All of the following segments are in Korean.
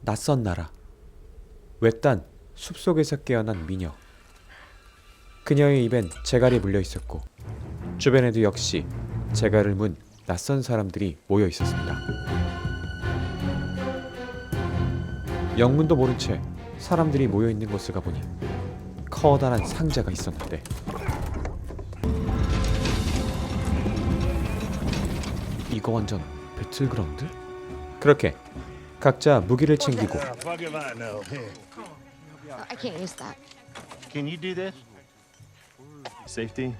낯선 나라. 외딴 숲속에서 깨어난 미녀. 그녀의 입엔 재갈이 물려 있었고 주변에도 역시 재갈을 문 낯선 사람들이 모여 있었습니다. 영문도 모른 채 사람들이 모여 있는 곳을 가보니 커다란 상자가 있었는데 이거 완전 배틀그라운드? 그렇게 각자 무기를 챙기고 Fuck if I know. Here. I can't use that. Can you do this? Safety.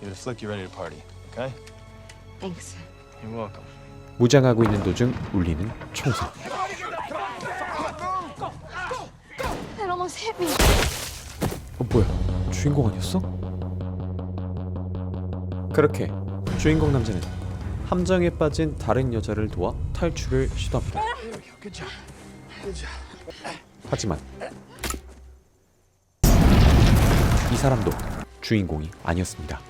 You just look, you're ready to party. Okay? Thanks. You're welcome. 무장하고 있는 도중 울리는 총성. That almost hit me. 어 뭐야? 주인공 아니었어? 그렇게 주인공 남자는 함정에 빠진 다른 여자를 도와 탈출을 시도합니다. 하지만 이 사람도 주인공이 아니었습니다.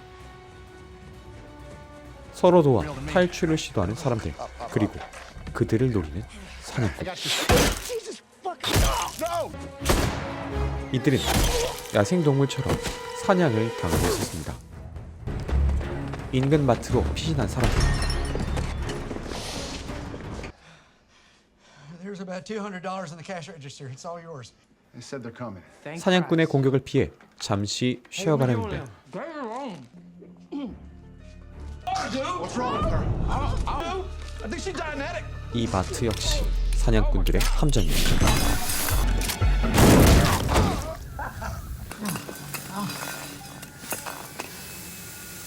서로 도와 탈출을 시도하는 사람들 그리고 그들을 노리는 사냥꾼. 이들은 야생 동물처럼 사냥을 당하고 있었습니다. 인근 마트로 피신한 사람들. 사냥꾼의 공격을 피해 잠시 쉬어가려는데 I think she's dianetic. 이 마트 역시 사냥꾼들의 함정입니다.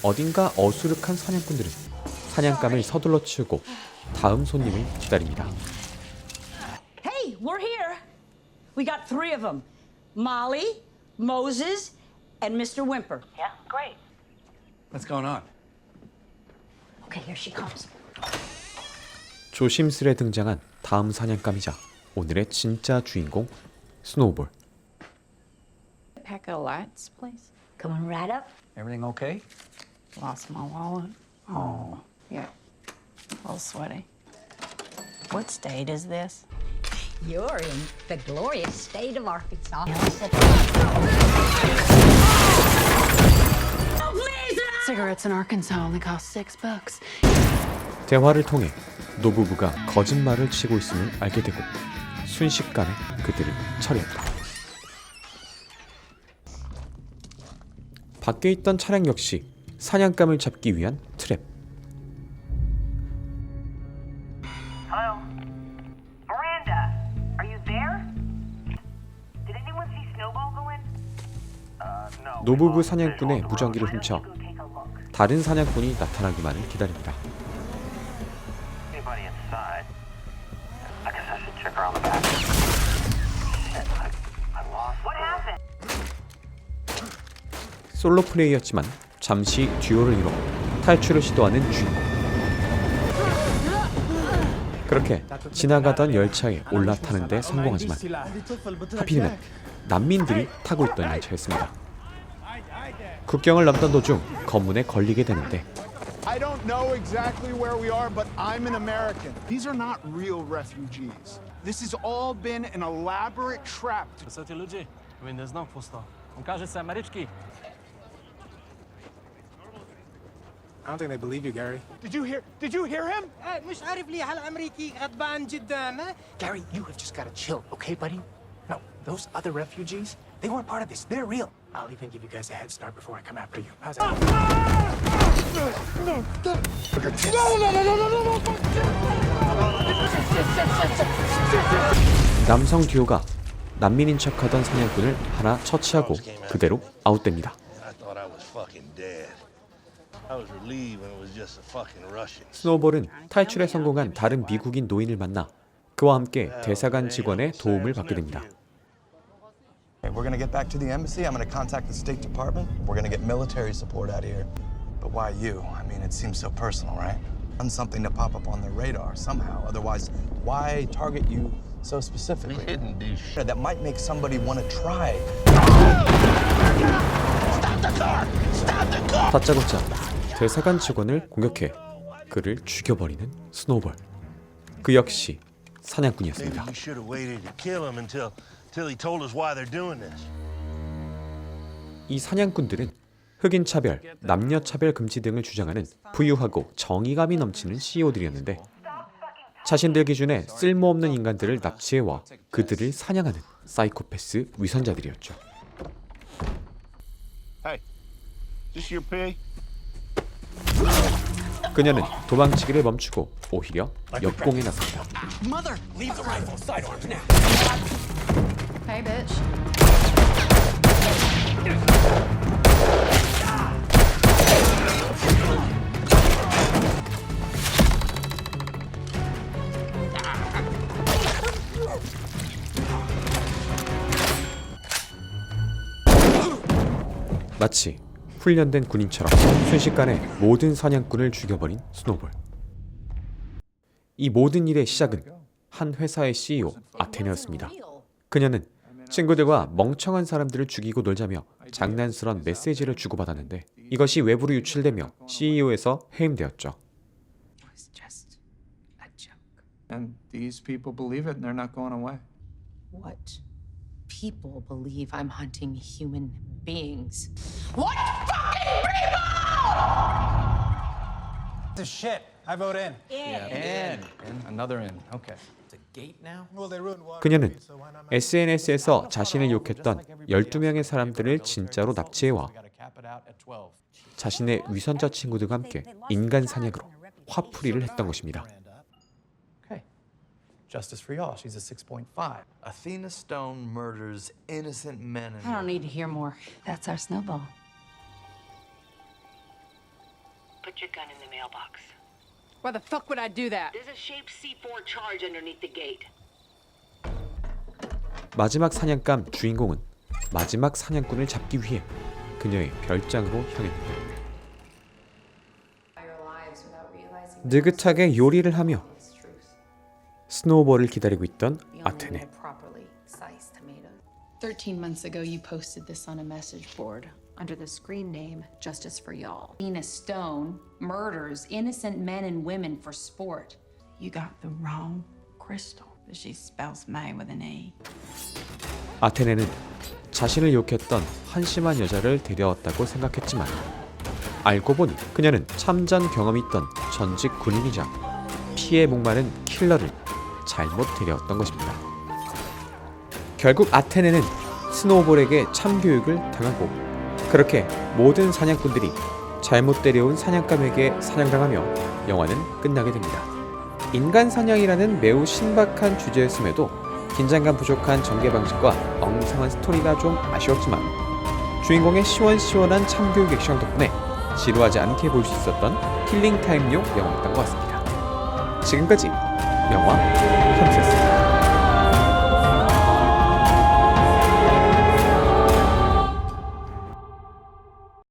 어딘가 어수룩한 사냥꾼들은 사냥감을 서둘러 치우고 다음 손님을 기다립니다. We got three of them Molly, Moses, and Mr. Whymper. Yeah, great. What's going on? Okay, here she comes. 조심스레 등장한 다음 사냥감이자 오늘의 진짜 주인공 스노우볼. Pack of lights, please. Coming right up. Everything okay? Lost my wallet. Oh, yeah. A little sweaty. What state is this? You're in the glorious state of Arkansas. Cigarettes in Arkansas only cost six bucks. 대화를 통해 노부부가 거짓말을 치고 있음을 알게 되고 순식간에 그들을 처리했다. 밖에 있던 차량 역시 사냥감을 잡기 위한 트랩. 노부부 사냥꾼의 무전기를 훔쳐. 다른 사냥꾼이 나타나기만을 기다립니다. 솔로 플레이였지만 잠시 듀오를 이뤄 탈출을 시도하는 주인공. 그렇게 지나가던 열차에 올라타는데 성공하지만 하필이면 난민들이 타고 있던 열차였습니다. 국경을 넘던 도중 검문에 걸리게 되는데 I don't know exactly where we are, but I'm an American. These are not real refugees. This has all been an elaborate trap. Co ti lidi? Vy neznám posta. On kaže se američky. I don't think they believe you, Gary. Did you hear? Did you hear him? Eh, مش عارف ليه هالامريكي غضبان جدا. Eh? Gary, you have just got to chill, okay, buddy? No, those other refugees, they weren't part of this. They're real. I'll even give you guys a head start before I come after you. How's that? 남성 듀오가 난민인 척하던 사냥꾼을 하나 처치하고 그대로 아웃됩니다. I thought I was fucking dead. I was relieved when it was just a fucking Russian. 스노우볼은 탈출에 성공한 다른 미국인 노인을 만나 그와 함께 대사관 직원의 도움을 받게 됩니다. We're gonna get back to the embassy. I'm gonna contact the State Department. We're gonna get military support out of here. But why you? I mean, it seems so personal, right? Done something to pop up on their radar somehow. Otherwise, why target you so We specifically? didn't do shit. That might make somebody want to try. 다짜고짜 대사관 직원을 공격해 그를 죽여버리는 스노우볼. 그 역시 Maybe 사냥꾼이었습니다. He told us why they're doing this. 이 사냥꾼들은 흑인 차별, 남녀 차별 금지 등을 주장하는 부유하고 정의감이 넘치는 CEO들이었는데 자신들 기준에 쓸모없는 인간들을 납치해와 그들을 사냥하는 사이코패스 위선자들이었죠. Hey, is this your pig? 그녀는 도망치기를 멈추고 오히려 역공에 나섭니다. Hey, bitch. 마치 훈련된 군인처럼 순식간에 모든 사냥꾼을 죽여버린 스노볼. 이 모든 일의 시작은 한 회사의 CEO 아테네였습니다. 그녀는 친구들과 멍청한 사람들을 죽이고 놀자며 장난스런 메시지를 주고받았는데 이것이 외부로 유출되며 CEO에서 해임되었죠. It was just a joke. And these people believe it and they're not going away. What? People believe I'm hunting human beings. This shit. I vote in. In. Another in. Okay. 그녀는 SNS에서 자신을 욕했던 12명의 사람들을 진짜로 납치해와 자신의 위선자 친구들과 함께 인간 사냥으로 화풀이를 했던 것입니다. Okay. Justice for y'all. She's a 6.5. Athena Stone murders innocent men and I don't need to hear more. That's our snowball. Put your gun in the mailbox. Why the fuck would I do that? There's a shaped C4 charge underneath the gate. 마지막 사냥감 주인공은 마지막 사냥꾼을 잡기 위해 그녀의 별장으로 향했는데 느긋하게 요리를 하며 스노우볼을 기다리고 있던 아테네. properly sliced tomatoes. 13 months ago, you posted this on a message board. Under the screen name Justice for Y'all. Nina Stone murders innocent men and women for sport. You got the wrong crystal. But she spells May with an E. 아테네는 자신을 욕했던 한심한 여자를 데려왔다고 생각했지만 알고 보니 그녀는 참전 경험이 있던 전직 군인이자 피해 목마른 킬러를 잘못 데려왔던 것입니다. 결국 아테네는 스노우볼에게 참교육을 당하고 그렇게 모든 사냥꾼들이 잘못 데려온 사냥감에게 사냥당하며 영화는 끝나게 됩니다. 인간 사냥이라는 매우 신박한 주제였음에도 긴장감 부족한 전개 방식과 엉성한 스토리가 좀 아쉬웠지만 주인공의 시원시원한 참교육 액션 덕분에 지루하지 않게 볼 수 있었던 킬링타임용 영화였던 것 같습니다. 지금까지 영화.